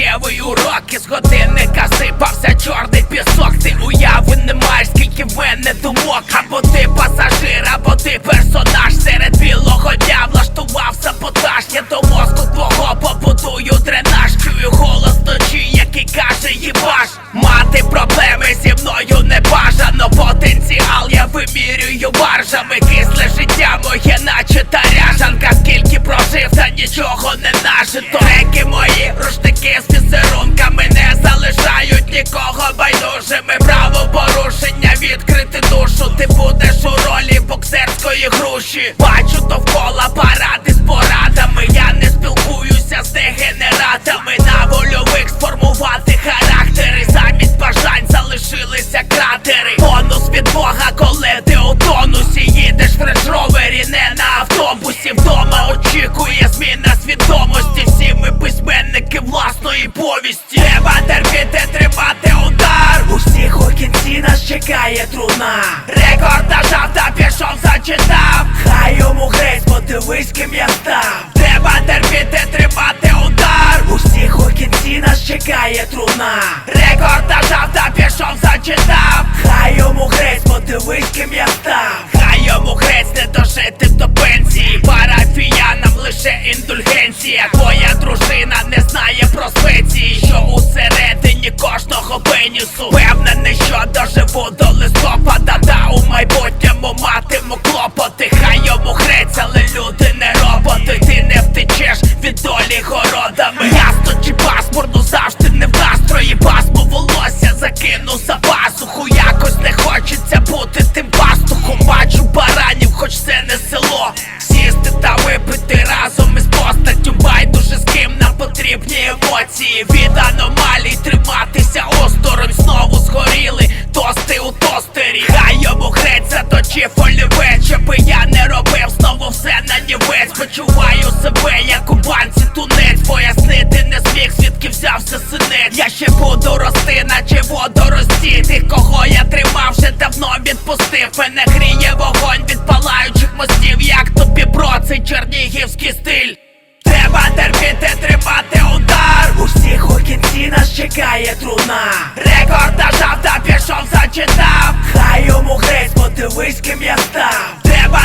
життєвий урок із годинника сипався чорний пісок. Ти уяви не маєш, скільки в мене думок. Або ти пасажир, або ти персонаж серед білого дня влаштував саботаж. Я до мозку твого побудую дренаж. Чую голос ночі, який каже їбаш. Мати проблеми зі мною не бажано. Потенціал я вимірюю баржами. Кисле життя моє, наче таряжанка. Скільки прожив, та нічого не байдужими. Правопорушення відкрити душу. Ти будеш у ролі боксерської груші. Бачу довкола паради з порадами. Я не спілкуюся з дегенератами. На вольових кінці труна. Рекорд нажав та пішов, зачитав. Хай йому грець, подивись, ким я став. Треба терпіти, тримати удар. У всіх у кінці нас чекає труна. Рекорд нажав та пішов, зачитав. Хай йому грець, подивись, ким я став. Хай йому грець пенісу. Впевнений, що доживу до листопада. Та у майбутньому матиму клопоти. Хай йому грець, але люди не роботи. Ти не втечеш від долі городами. Ясно чи пасмурно завжди не в настрої. Пасму волосся закину за пасуху. Якось не хочеться бути тим пастухом. Бачу баранів, хоч це не село. Сісти та випити разом із постаттю. Байдуже з ким нам потрібні емоції. Від аномалій триматися осторонь. Згоріли тости у тостері. Хай йому грець заточив олівець, щоби я не робив знову все на нівець. Почуваю себе, як у банці тунець. Пояснити не зміг, звідки взявся синець. Я ще буду рости, наче водорості. Тих, кого я тримав, вже давно відпустив. Мене гріє вогонь від палаючих мостів. Як тобі бро, цей чернігівський стиль. Треба терпіти, тримати удар. У всіх у кінці нас чекає труна. Рекорд нажав та пішов, зачитав. Хай йому грець, подивись, ким я став. Треба